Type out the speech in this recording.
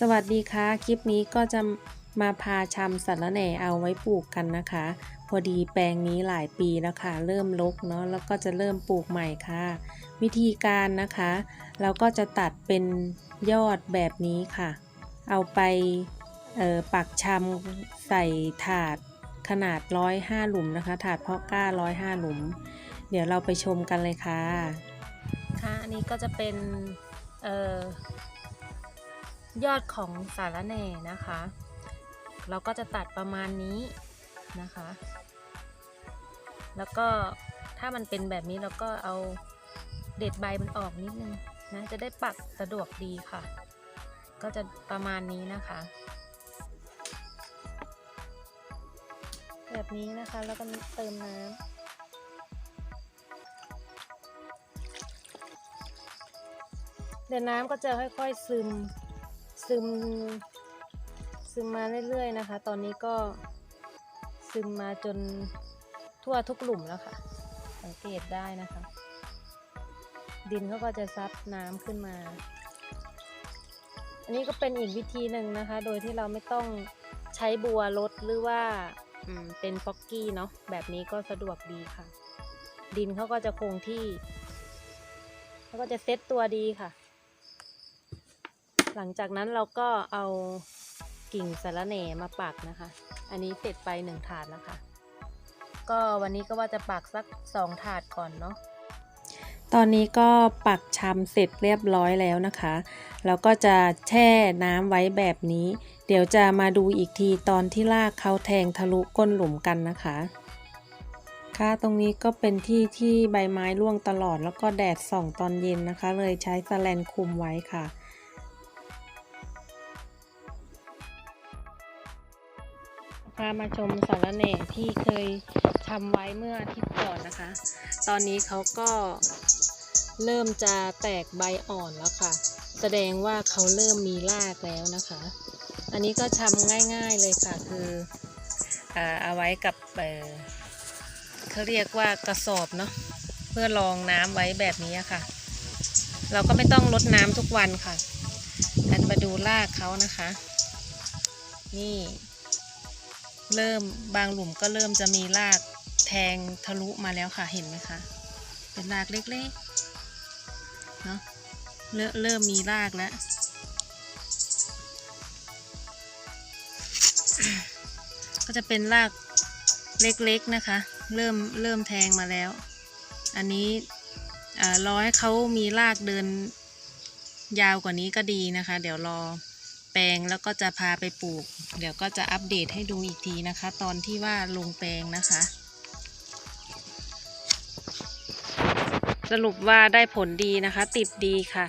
สวัสดีค่ะ คลิปนี้ก็จะมาพาชำสะระแหน่เอาไว้ปลูกกันนะคะ พอดีแปลงนี้หลายปีแล้วค่ะ เริ่มรกเนาะแล้วก็จะเริ่มปลูกใหม่ค่ะ วิธีการนะคะ เราก็จะตัดเป็นยอดแบบนี้ค่ะ เอาไปปักชำใส่ถาดขนาดร้อยห้าหลุมนะคะ ถาดเพาะกล้าร้อยห้าหลุม เดี๋ยวเราไปชมกันเลยค่ะ ค่ะ อันนี้ก็จะเป็นเอ่อ ยอดของสารแหน่นะคะ เราก็จะตัดประมาณนี้นะคะ แล้วก็ถ้ามันเป็นแบบนี้เราก็เอาเด็ดใบมันออกนิดนึงนะจะได้ปักสะดวกดีค่ะ ก็จะประมาณนี้นะคะ แบบนี้นะคะแล้วก็เติมน้ำเดี๋ยวน้ำก็จะค่อยๆซึม ซึม ซึมมาเรื่อยๆนะคะ ตอนนี้ก็ซึมมาจนทั่วทุกหลุมแล้วค่ะ สังเกตได้นะคะ ดินเขาก็จะซับน้ำขึ้นมา อันนี้ก็เป็นอีกวิธีหนึ่งนะคะ โดยที่เราไม่ต้องใช้บัวลดหรือว่าเป็นฟอกกี้เนาะแบบนี้ก็สะดวกดีค่ะ ดินเขาก็จะคงที่เขาก็จะเซ็ตตัวดีค่ะ หลังจากนั้นเราก็เอากิ่งสะระแหน่มาปักนะคะ อันนี้เสร็จไปหนึ่งถาดแล้วค่ะก็วันนี้ก็ว่าจะปักสักสองถาดก่อนเนาะตอนนี้ก็ปักชำเสร็จเรียบร้อยแล้วนะคะ แล้วก็จะแช่น้ำไว้แบบนี้ เดี๋ยวจะมาดูอีกทีตอนที่รากเขาแทงทะลุก้นหลุมกันนะคะ ค่ะตรงนี้ก็เป็นที่ที่ใบไม้ร่วงตลอดแล้วก็แดดส่องตอนเย็นนะคะ เลยใช้สแลนคุมไว้ค่ะ พามาชมสารแหน่ที่เคยทำไว้เมื่ออาทิตย์ก่อนนะคะ ตอนนี้เขาก็เริ่มจะแตกใบอ่อนแล้วค่ะ แสดงว่าเขาเริ่มมีรากแล้วนะคะ อันนี้ก็ทำง่ายๆเลยค่ะคือเอาไว้กับเเขาเรียกว่ากระสอบเนาะเพื่อรองน้ำไว้แบบนี้ค่ะ เราก็ไม่ต้องลดน้ำทุกวันค่ะกันมาดูรากเขานะคะ นี่ เริ่มบางหลุมก็เริ่มจะมีรากแทงทะลุมาแล้วค่ะเห็นไหมคะเป็นรากเล็กๆเนาะเริ่มมีรากแล้วก็จะเป็นรากเล็กๆนะคะ เริ่มเริ่มแทงมาแล้ว อันนี้อ่ารอให้เขามีรากเดินยาวกว่านี้ก็ดีนะคะ เดี๋ยวรอ แปลงแล้วก็จะพาไปปลูก เดี๋ยวก็จะอัปเดตให้ดูอีกทีนะคะ ตอนที่ว่าลงแปลงนะคะ สรุปว่าได้ผลดีนะคะ ติดดีค่ะ